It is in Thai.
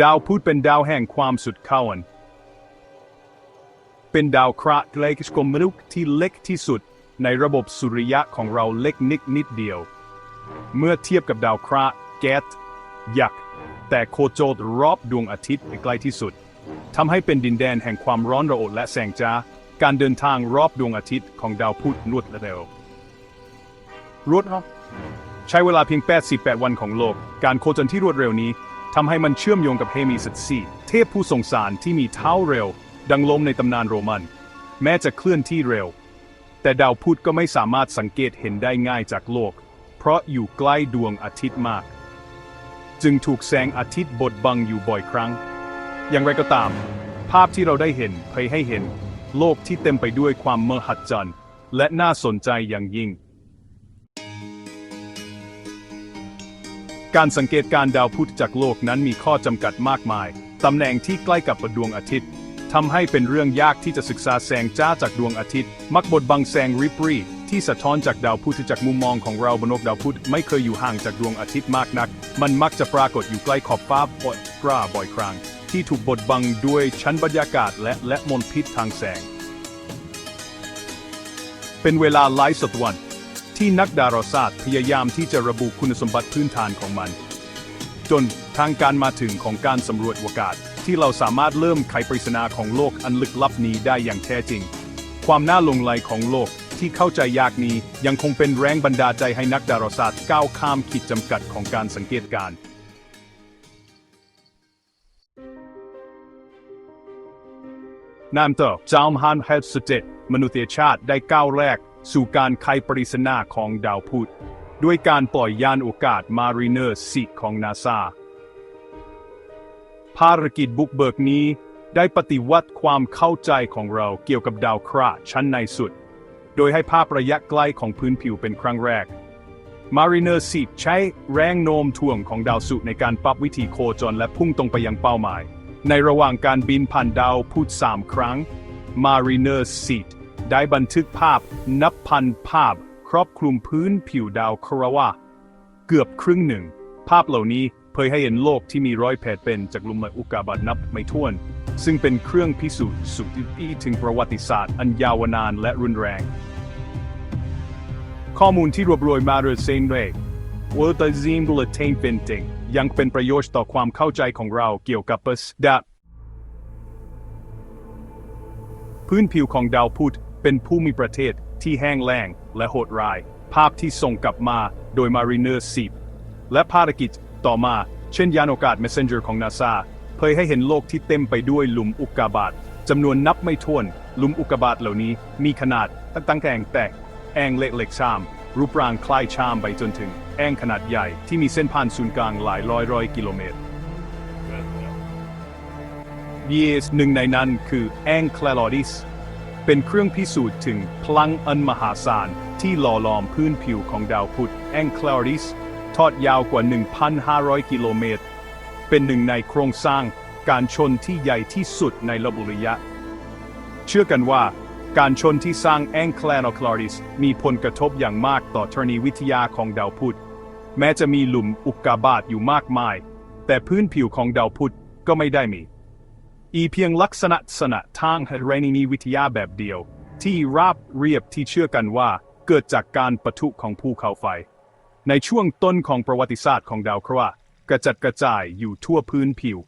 ดาวพุธเป็นดาวแห่งความสุดเข้าอันเป็นดาวเคราะห์เล็กกลมมนุษย์ที่เล็กที่สุดในระบบสุริยะของเราเล็กนิดนิดเดียว เมื่อเทียบกับดาวเคราะห์แก๊สยักษ์แต่โคจรรอบดวงอาทิตย์ใกล้ที่สุดทำให้เป็นดินแดนแห่งความร้อนระอุและแสงจ้า การเดินทางรอบดวงอาทิตย์ของดาวพุธรวดเร็วรวดเหรอใช้เวลาเพียง 88 วันของโลก การโคจรที่รวดเร็วนี้ ทำให้มันเชื่อมโยงกับเฮมีสัตซีเทพผู้ทรงสารที่มีเท้าเร็ว ดังลมในตำนานโรมัน แม้จะเคลื่อนที่เร็ว แต่ดาวพุธก็ไม่สามารถสังเกตเห็นได้ง่ายจากโลก เพราะอยู่ใกล้ดวงอาทิตย์มาก จึงถูกแสงอาทิตย์บดบังอยู่บ่อยครั้ง อย่างไรก็ตาม ภาพที่เราได้เห็นเผยให้เห็น โลกที่เต็มไปด้วยความมหัศจรรย์และน่าสนใจอย่างยิ่ง การสังเกตการดาวพุธจากโลกนั้นมีข้อจำกัดมากมาย ตำแหน่งที่ใกล้กับดวงอาทิตย์ทำให้เป็นเรื่องยากที่จะศึกษาแสงจ้าจากดวงอาทิตย์ มักบดบังแสงริบรีที่สะท้อนจากดาวพุธจากมุมมองของเราบนโลกดาวพุธไม่เคยอยู่ห่างจากดวงอาทิตย์มากนัก มันมักจะปรากฏอยู่ใกล้ขอบฟ้าบดกราบ่อยครั้ง ที่ถูกบดบังด้วยชั้นบรรยากาศและและมลพิษทางแสง เป็นเวลาหลายศตวรรษ ที่นักดาราศาสตร์พยายามที่จะระบุคุณสมบัติพื้นฐานของมัน จนทางการมาถึงของการสำรวจอวกาศ ที่เราสามารถเริ่มไขปริศนาของโลกอันลึกลับนี้ได้อย่างแท้จริง ความน่าลงไหลของโลกที่เข้าใจยากนี้ยังคงเป็นแรงบันดาลใจให้นักดาราศาสตร์ก้าวข้ามขีดจำกัดของการสังเกตการณ์นามต่อจามฮันเฮสเจตมนุษยชาติได้ก้าวแรก สู่การไขปริศนาของดาวพุธด้วยการปล่อยยานอวกาศ Mariner 4ของนาซาภารกิจบุกเบิกนี้ได้ปฏิวัติความเข้าใจของเราเกี่ยวกับดาวเคราะห์ชั้นในสุด โดยให้ภาพระยะใกล้ของพื้นผิวเป็นครั้งแรก Mariner 10 ใช้แรงโน้มถ่วงของดาวศุกร์ในการปรับวิธีโคจรและพุ่งตรงไปยังเป้าหมาย ในระหว่างการบินผ่านดาวพุธสามครั้ง Mariner 10 ได้บันทึกภาพนับพันภาพ ครอบคลุมพื้นผิวดาวคราวาเกือบครึ่งหนึ่ง ภาพเหล่านี้เผยให้เห็นโลกที่มีรอยแผดเป็นจากลุมอุกกาบาตนับไม่ถ้วน ซึ่งเป็นเครื่องพิสูจน์สุดที่ถึงประวัติศาสตร์อันยาวนานและรุนแรง ข้อมูลที่รวบรวมมาโดยเซนเรย์วอร์ตซิมบุลเทนเป็นติงยังเป็นประโยชน์ต่อความเข้าใจของเราเกี่ยวกับปัสดาพื้นผิวของดาวพุธ เป็นผู้มีประเทศที่แห้งแล้งและโหดร้าย ภาพที่ส่งกลับมาโดย Mariner 10และภารกิจต่อมาเช่นยานอวกาศ Messenger ของนาซาเผยให้เห็นโลกที่เต็มไปด้วยหลุมอุกกาบาตจำนวนนับไม่ถ้วน หลุมอุกกาบาตเหล่านี้มีขนาดตั้งแต่แงแตกแองเล็กๆชาม รูปร่างคล้ายชามไปจนถึง แองขนาดใหญ่ที่มีเส้นผ่านศูนย์กลางหลายร้อยร้อยกิโลเมตร Yes หนึ่งในนั้นคือแองคลา o ดิส เป็นเครื่องพิสูจน์ถึงพลังอันมหาศาลที่หล่อหลอมพื้นผิวของดาวพุธแองคลา o ดิสทอดยาวกว่า 1,500 กิโลเมตร เป็นหนึ่งในโครงสร้างการชนที่ใหญ่ที่สุดในระบบระยะ เชื่อกันว่า การชนที่สร้างแองคลาคลาริสมีผลกระทบอย่างมากต่อธรณีวิทยาของดาวพุธ แม้จะมีหลุมอุกกาบาตอยู่มากมาย แต่พื้นผิวของดาวพุธก็ไม่ได้มี อีเพียงลักษณะสนะทางเรนีวิทยาแบบเดียว ที่ราบเรียบที่เชื่อกันว่า เกิดจากการปะทุของภูเขาไฟ ในช่วงต้นของประวัติศาสตร์ของดาวเคราะห์กระจัดกระจายอยู่ทั่วพื้นผิว